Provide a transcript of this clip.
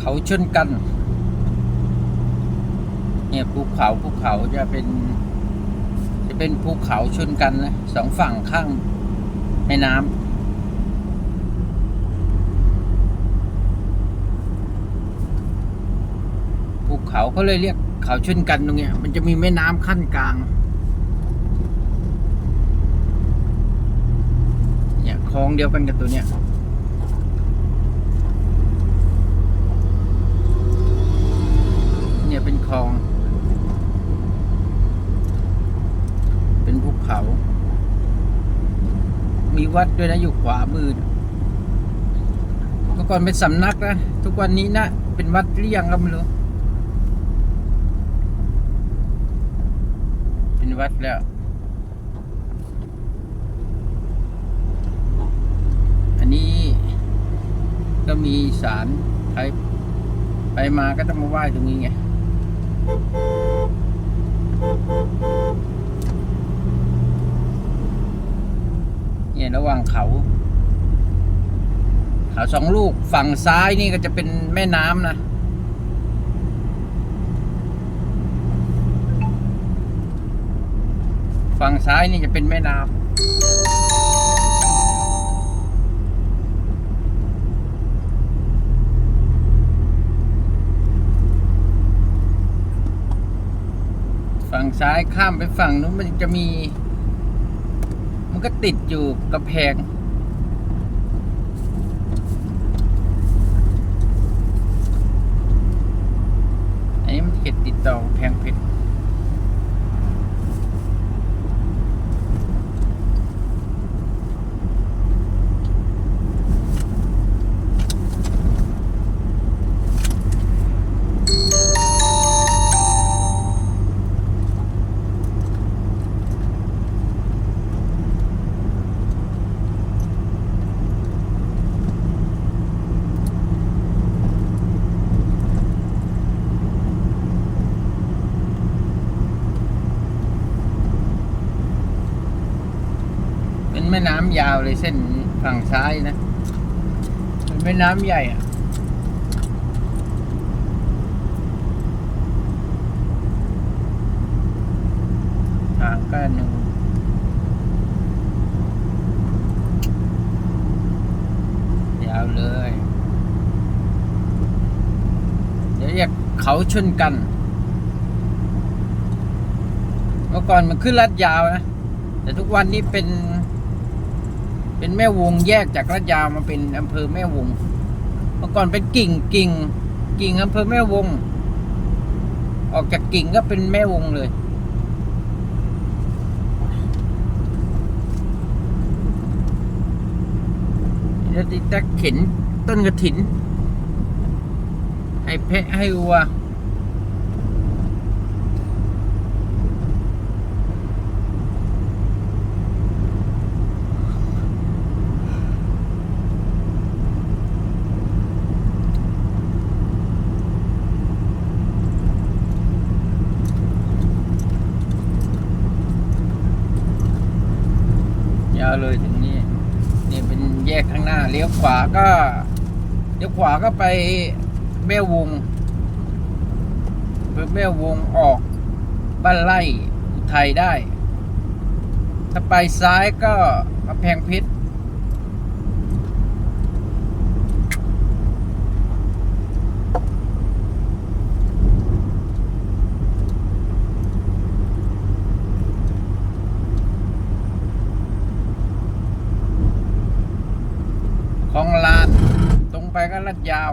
เขาชนกัน เนี่ยภูเขาภูเขาจะเป็น จะเป็นภูเขาชนกันนะสองฝั่งข้างแม่น้ำภูเขาเขาเลยเรียกเขาชนกันตรงเนี้ย มันจะมีแม่น้ำขั้นกลาง เนี่ยคลองเดียวกันกับตัวเนี้ย คลอง เป็นภูเขา มีวัดด้วยนะอยู่ขวามือเมื่อก่อนเป็นสำนักนะ ทุกวันนี้นะ เป็นวัดเรียงก็ไม่รู้ เป็นวัดแล้วอันนี้ก็มีศาลใครไปมาก็ต้องมาไหว้ตรงนี้ไง ระหว่างเขา เขาสองลูกฝั่งซ้ายนี่ก็จะเป็นแม่น้ำนะ ฝั่งซ้ายนี่จะเป็นแม่น้ำฝั่งซ้ายข้ามไปฝั่งนู้นมันจะมี มันก็ติดอยู่กระแพง อันนี้มันเห็ดติดต่อแพงเพชร ม่น้ำยาวเลยเส้นฝั่งซ้ายนะเป็นแม่น้ำใหญ่อะทางก็หนึ่งยาวเลย เดี๋ยวเรียกเขาชนกัน เมื่อก่อนมันขึ้นลาดยาวนะ แต่ทุกวันนี้เป็น เป็นแม่วงแยกจากลาดยามาเป็นอำเภอแม่วง เมื่อก่อนเป็นกิ่งกิ่ง กิ่งอำเภอแม่วง ออกจากกิ่งก็เป็นแม่วงเลย แล้วติจะเข็นต้นกระถิน ให้แพะให้วัวาวเลยถึงนี่นี่เป็นแยกข้างหน้า เลี้ยวขวาก็เลี้ยวขวาก็ไปแม่วงเพื่อแม่วงออกบ้านไร่อุทัยได้ ถ้าไปซ้ายก็กำแพงเพชรคลองลาน ตรงไป ก็ลัดยาว